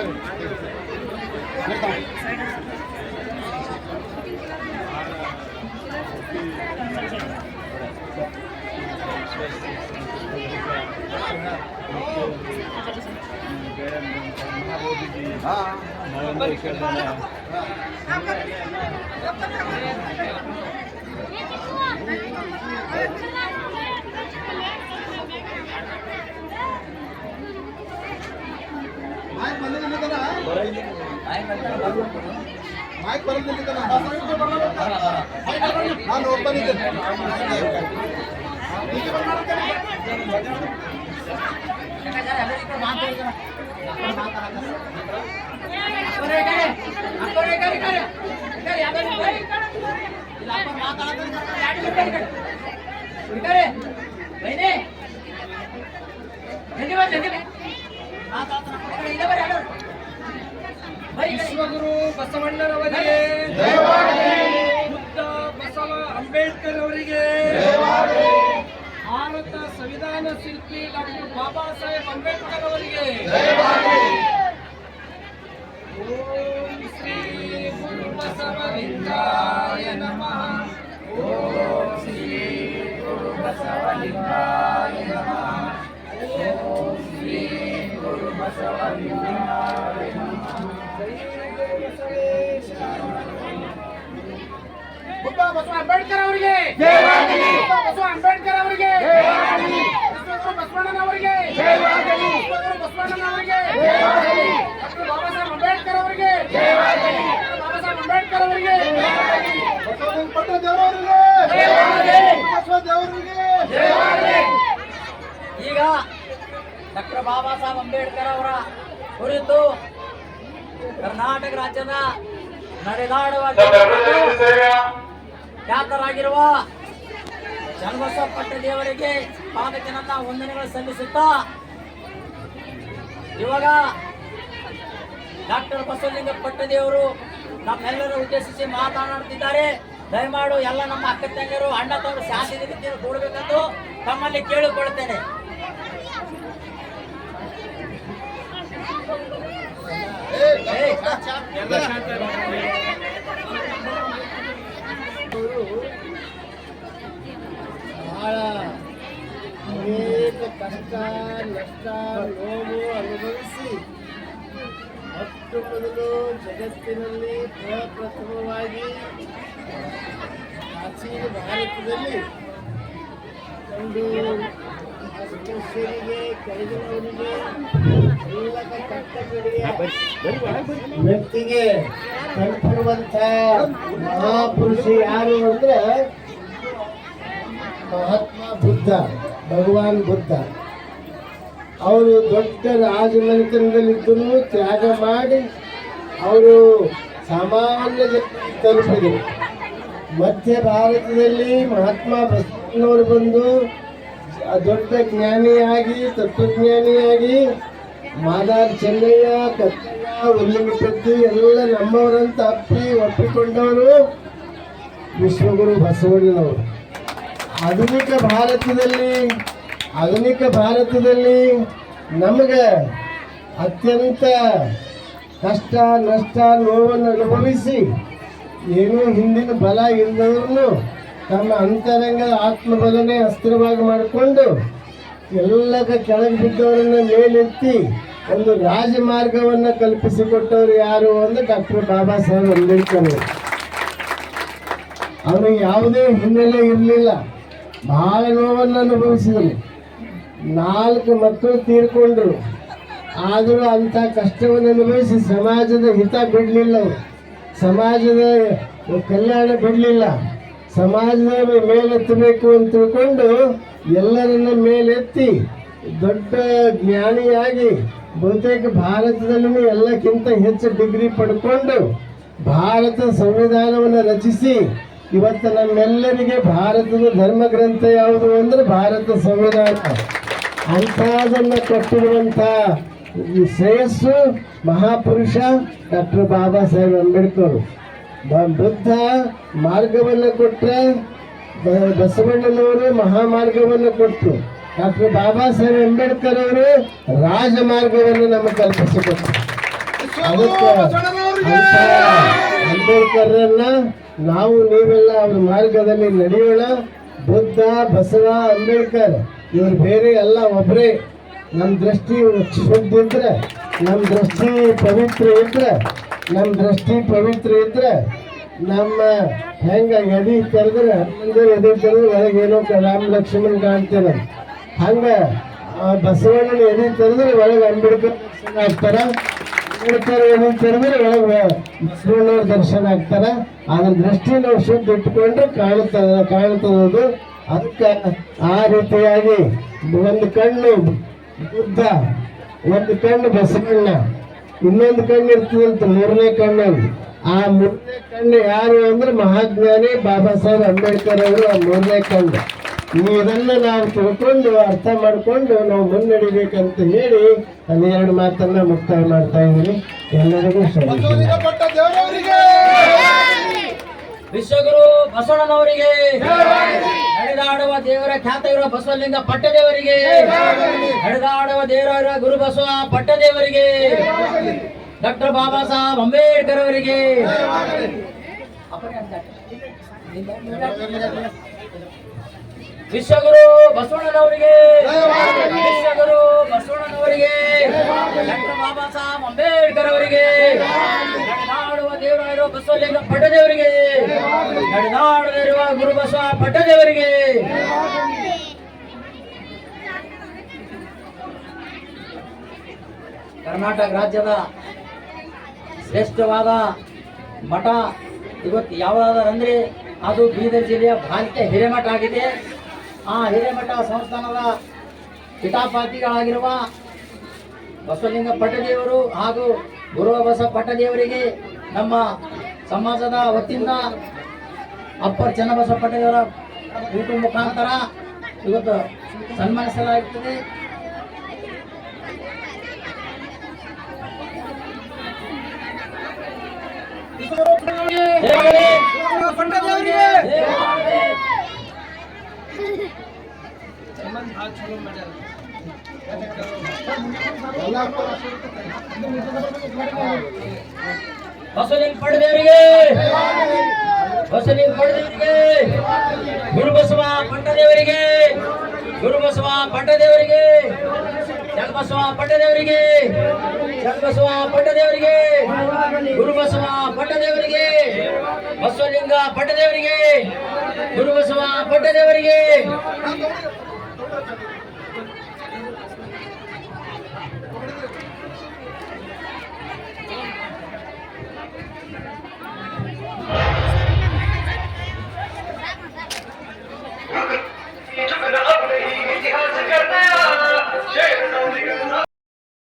Terima kasih. ಮಾಹಿತಿ ಬರೋದಿಲ್ಲ ನಾನು ಹೋಗ್ತಾ ಇದ್ದೇನೆ ವಿಶ್ವಗುರು ಬಸವಣ್ಣನವರಿಗೆ, ಮುಕ್ತ ಬಸವ ಅಂಬೇಡ್ಕರ್ ಅವರಿಗೆ ಭಾರತ ಸಂವಿಧಾನ ಶಿಲ್ಪಿ ಡಾಕ್ಟರ್ ಬಾಬಾ ಸಾಹೇಬ್ ಅಂಬೇಡ್ಕರ್ ಅವರಿಗೆ ಓಂ ಶ್ರೀ ಗುರು ಬಸವಲಿಂಗಾಯ ನಮಃ. ಓಂ ಶ್ರೀ ಗುರು ಬಸವಲಿಂಗಾಯ ನಮಃ. ಓಂ ಶ್ರೀ ಗುರು ಬಸವಲಿಂಗಾಯ ಬುದ್ಧ ಬಸವ ಅಂಬೇಡ್ಕರ್ ಅವರಿಗೆ. ಬುದ್ಧ ಬಸವ ಅಂಬೇಡ್ಕರ್ ಅವರಿಗೆ. ವಿಶ್ವಗುರು ಬಸವಣ್ಣನವರಿಗೆ ವಿಶ್ವಗುರು ಬಸವಣ್ಣನವರಿಗೆ ಡಾಕ್ಟರ್ ಬಾಬಾ ಸಾಹೇಬ್ ಅಂಬೇಡ್ಕರ್ ಅವರಿಗೆ. ಬಾಬಾ ಸಾಹೇಬ್ ಅಂಬೇಡ್ಕರ್ ಅವರಿಗೆ. ಪಟ್ಟ ದೇವರವರಿಗೆ ಬಸವ ದೇವರಿಗೆ. ಈಗ ಡಾಕ್ಟರ್ ಬಾಬಾ ಸಾಹೇಬ್ ಅಂಬೇಡ್ಕರ್ ಅವರ ಕುರಿತು ಕರ್ನಾಟಕ ರಾಜ್ಯದ ನಡೆದಾಡುವ ಖ್ಯಾತರಾಗಿರುವ ಚನ್ನಬಸವ ಪಟ್ಟದೇವರಿಗೆ ಪಾದಕ್ಕೆ ನನ್ನ ವಂದನೆಗಳು ಸಲ್ಲಿಸುತ್ತಾ ಇವಾಗ ಡಾಕ್ಟರ್ ಬಸವಲಿಂಗ ಪಟ್ಟದೇವರು ನಮ್ಮೆಲ್ಲರೂ ಉದ್ದೇಶಿಸಿ ಮಾತನಾಡುತ್ತಿದ್ದಾರೆ. ದಯಮಾಡು ಎಲ್ಲ ನಮ್ಮ ಅಕ್ಕ ತಂಗಿಯರು ಅಣ್ಣ ತವರು ಶಾಂತಿ ಕೂಡಬೇಕೆಂದು ತಮ್ಮಲ್ಲಿ ಕೇಳಿಕೊಳ್ಳುತ್ತೇನೆ. ಬಹಳ ಅನೇಕ ಕಷ್ಟ ನಷ್ಟ ನೋವು ಅನುಭವಿಸಿ ಮತ್ತು ಮೊದಲು ಜಗತ್ತಿನಲ್ಲಿ ಪ್ರಪ್ರಥಮವಾಗಿ ಪ್ರಾಚೀನ ಭಾರತದಲ್ಲಿ ಒಂದು ವ್ಯಕ್ತಿಗೆ ತಲುಪಿರುವಂತ ಮಹಾಪುರುಷ ಯಾರು ಅಂದ್ರೆ ಮಹಾತ್ಮ ಬುದ್ಧ, ಭಗವಾನ್ ಬುದ್ಧ. ಅವರು ದೊಡ್ಡ ರಾಜಮನೆತನದಲ್ಲಿದ್ದರೂ ತ್ಯಾಗ ಮಾಡಿ ಅವರು ಸಾಮಾನ್ಯ ತಲುಪಿದರು. ಮಧ್ಯ ಭಾರತದಲ್ಲಿ ಮಹಾತ್ಮ ಬಸವಣ್ಣವರು ಬಂದು ದೊಡ್ಡ ಜ್ಞಾನಿಯಾಗಿ, ತತ್ವಜ್ಞಾನಿಯಾಗಿ ಮಾದಾರ್ ಚೆನ್ನಯ್ಯ, ಕತ್ತಯ್ಯ ಉಲ್ಲಿಂಗಪತಿ ಎಲ್ಲ ನಮ್ಮವರಂತ ಅಪ್ಪಿ ಒಪ್ಪಿಕೊಂಡವರು ವಿಶ್ವಗುರು ಬಸವಣ್ಣನವರು. ಆಧುನಿಕ ಭಾರತದಲ್ಲಿ ಆಧುನಿಕ ಭಾರತದಲ್ಲಿ ನಮಗೆ ಅತ್ಯಂತ ಕಷ್ಟ, ನಷ್ಟ, ನೋವನ್ನು ಅನುಭವಿಸಿ ಏನೂ ಹಿಂದಿನ ಬಲ ಇಲ್ಲದವ್ರನ್ನು ತಮ್ಮ ಅಂತರಂಗ ಆತ್ಮಬಲನೆ ಅಸ್ತ್ರವಾಗಿ ಮಾಡಿಕೊಂಡು ಎಲ್ಲದ ಕೆಳಗೆ ಬಿದ್ದವರನ್ನ ಮೇಲೆತ್ತಿ ಒಂದು ರಾಜಮಾರ್ಗವನ್ನು ಕಲ್ಪಿಸಿಕೊಟ್ಟವರು ಯಾರು ಅಂದ್ರೆ ಡಾಕ್ಟರ್ ಬಾಬಾ ಸಾಹೇಬ್ ಅಂಬೇಡ್ಕರ್. ಅವರು. ಯಾವುದೇ ಹಿನ್ನೆಲೆ ಇರಲಿಲ್ಲ. ಬಹಳ ನೋವನ್ನು ಅನುಭವಿಸಿದರು ನಾಲ್ಕು ಮಕ್ಕಳು ತೀರ್ಕೊಂಡ್ರು. ಆದರೂ ಅಂಥ ಕಷ್ಟವನ್ನು ಅನುಭವಿಸಿ ಸಮಾಜದ ಹಿತ ಬಿಡಲಿಲ್ಲ ಸಮಾಜದ ಕಲ್ಯಾಣ ಬಿಡಲಿಲ್ಲ. ಸಮಾಜದ ಮೇಲೆತ್ತಬೇಕು ಅಂತ ತಿಳ್ಕೊಂಡು ಎಲ್ಲರನ್ನ ಮೇಲೆತ್ತಿ ದೊಡ್ಡ ಜ್ಞಾನಿಯಾಗಿ ಬಹುತೇಕ ಭಾರತದಲ್ಲಿ ಎಲ್ಲಕ್ಕಿಂತ ಹೆಚ್ಚು ಡಿಗ್ರಿ ಪಡ್ಕೊಂಡು ಭಾರತ ಸಂವಿಧಾನವನ್ನು ರಚಿಸಿ ಇವತ್ತು ನಮ್ಮೆಲ್ಲರಿಗೆ ಭಾರತದ ಧರ್ಮ ಗ್ರಂಥ ಯಾವುದು ಅಂದ್ರೆ ಭಾರತ ಸಂವಿಧಾನ. ಅಂಥದನ್ನು ಕೊಟ್ಟಿರುವಂಥ ಶ್ರೇಯಸ್ಸು ಮಹಾಪುರುಷ ಡಾಕ್ಟರ್ ಬಾಬಾ ಸಾಹೇಬ್ ಅಂಬೇಡ್ಕರ್. ಬುದ್ಧ ಮಾರ್ಗವನ್ನು ಕೊಟ್ಟರೆ ಬಸವಣ್ಣನವರು ಮಹಾಮಾರ್ಗವನ್ನು ಕೊಟ್ಟರು ಡಾಕ್ಟರ್ ಬಾಬಾ ಸಾಹೇಬ್ ಅಂಬೇಡ್ಕರ್ ಅವರು ರಾಜಮಾರ್ಗವನ್ನು ನಮಗೆ ಕಲ್ಪಿಸಿಕೊಟ್ಟರು ಅದಕ್ಕೆ ಅಂಬೇಡ್ಕರ್ರನ್ನ ನಾವು ನೀವೆಲ್ಲ ಅವ್ರ ಮಾರ್ಗದಲ್ಲಿ ನಡೆಯೋಣ. ಬುದ್ಧ, ಬಸವ, ಅಂಬೇಡ್ಕರ್, ಇವ್ರು ಬೇರೆ ಎಲ್ಲ ಒಬ್ಬರೇ ನಮ್ಮ ದೃಷ್ಟಿ ಶುದ್ಧ ಇದ್ರೆ ನಮ್ಮ ದೃಷ್ಟಿ ಪವಿತ್ರ ಇದ್ರೆ ನಮ್ಮ ದೃಷ್ಟಿ ಪವಿತ್ರ ಇದ್ರೆ ನಮ್ಮ ಹೆಂಗ ಎದಿ ತೆರೆದ್ರೆ ಮುಂದೆ ಎದಿ ತೆರೆದ್ರೆ ಒಳಗೆ ಏನೋ ರಾಮ ಲಕ್ಷ್ಮಣ್ ಕಾಣ್ತೇನೆ ಹಂಗ ಬಸವಣ್ಣನ ಎದೆ ತೆರೆದ್ರೆ ಒಳಗೆ ಅಂಬೇಡ್ಕರ್ ದರ್ಶನ ಆಗ್ತಾರ. ಅಂಬೇಡ್ಕರ್ ಎದಿ ತೆರೆದ್ರೆ ಒಳಗೆ ಬಸವಣ್ಣವ್ರ ದರ್ಶನ ಆಗ್ತಾರ. ಅದ್ರ ದೃಷ್ಟಿ ನಾವು ಶುದ್ಧ ಇಟ್ಕೊಂಡ್ರೆ ಕಾಣುತ್ತದ ಕಾಣುತ್ತದೆ ಅದಕ್ಕೆ ಆ ರೀತಿಯಾಗಿ ಒಂದು ಕಣ್ಣು ಬುದ್ಧ, ಒಂದು ಕಣ್ಣು ಬಸವಣ್ಣ. ಇನ್ನೊಂದು ಕಣ್ಣು ಅಂತ, ಮೂರನೇ ಕಣ್ಣು ಆ ಮೂರನೇ ಕಣ್ಣು ಯಾರು ಅಂದ್ರೆ ಮಹಾಜ್ಞಾನಿ ಬಾಬಾ ಸಾಹೇಬ್ ಅಂಬೇಡ್ಕರ್ ಅವರು, ಆ ಮೂರನೇ ಕಣ್ಣು. ಇದನ್ನ ನಾವು ತಿಳ್ಕೊಂಡು, ಅರ್ಥ ಮಾಡಿಕೊಂಡು ನಾವು ಮುನ್ನಡಿಬೇಕಂತ ಹೇಳಿ ಹನ್ನೆರಡು ಮಾತನ್ನ ಮುಕ್ತಾಯ ಮಾಡ್ತಾ ಇದ್ದೀನಿ. ಎಲ್ಲರಿಗೂ ಶ್ರಮಿಸಿ ಬಸವಲಿಂಗ ಪಟ್ಟ ದೇವರವರಿಗೆ ವಿಶ್ವಗುರು ಬಸವಣ್ಣನವರಿಗೆ ನಡೆದಾಡುವ ದೇವರ ಖ್ಯಾತ ಇರುವ ಬಸವಲಿಂಗ ಪಟ್ಟದೇವರಿಗೆ ನಡೆದಾಡುವ ದೇವರ ಗುರು ಬಸವ ಪಟ್ಟದೇವರಿಗೆ ಡಾಕ್ಟರ್ ಬಾಬಾ ಸಾಹೇಬ್ ಅಂಬೇಡ್ಕರ್ ಅವರಿಗೆ ವಿಶ್ವಗುರು ಬಸವಣ್ಣನವರಿಗೆ ವಿಶ್ವಗುರು ಬಸವಣ್ಣನವರಿಗೆ ಡಾಕ್ಟರ್ ಬಾಬಾ ಸಾಹೇಬ್ ಅಂಬೇಡ್ಕರ್ ಅವರಿಗೆ ನಡೆದಾಡುವ ದೇವರಾಗಿರುವ ಬಸವಲಿಂಗ ಪಟ್ಟದೇವರಿಗೆ ಗುರು ಬಸವ ಪಟ್ಟದೇವರಿಗೆ ಕರ್ನಾಟಕ ರಾಜ್ಯದ ಶ್ರೇಷ್ಠವಾದ ಮಠ ಇವತ್ತು ಯಾವ್ದಾದ್ರಂದ್ರೆ ಅದು ಬೀದರ್ ಜಿಲ್ಲೆಯ ಭಾರತೀಯ ಹಿರೇಮಠ ಆಗಿದೆ. ಆ ಹಿರೇಮಠ ಸಂಸ್ಥಾನದ ಪಿತಾಪಾತಿಗಳಾಗಿರುವ ಬಸವಲಿಂಗ ಪಟ್ಟದೇವರು ಹಾಗೂ ಗುರುವ ಬಸವ ಪಟ್ಟದೇವರಿಗೆ ನಮ್ಮ ಸಮಾಜದ ವತಿಯಿಂದ ಅಪ್ಪರ್ ಚನ್ನಬಸವ ಪಟ್ಟದೇವರ ಯೂಟ್ಯೂಬ್ ಮುಖಾಂತರ ಇವತ್ತು ಸನ್ಮಾನಿಸಲಾಗುತ್ತದೆ ಜಯವಾಗಲಿ. ಪಟ್ಟ ದೇವರಿಗೆ ಜಯವಾಗಲಿ. ಬಸವಲಿಂಗ ಪಡೆದವರಿಗೆ ಬಸವಲಿಂಗ ಪಡೆದವರಿಗೆ ಗುರುಬಸವ ಪಟ್ಟದೇವರಿಗೆ ಗುರುಬಸವ ಪಟ್ಟದೇವರಿಗೆ ಚನ್ನಬಸವ ಪಟ್ಟದೇವರಿಗೆ ಚನ್ನಬಸವ ಪಟ್ಟದೇವರಿಗೆ ಗುರುಬಸವ ಪಟ್ಟದೇವರಿಗೆ ಬಸವಲಿಂಗ ಪಟ್ಟದೇವರಿಗೆ ಗುರುಬಸವ ಪಟ್ಟದೇವರಿಗೆ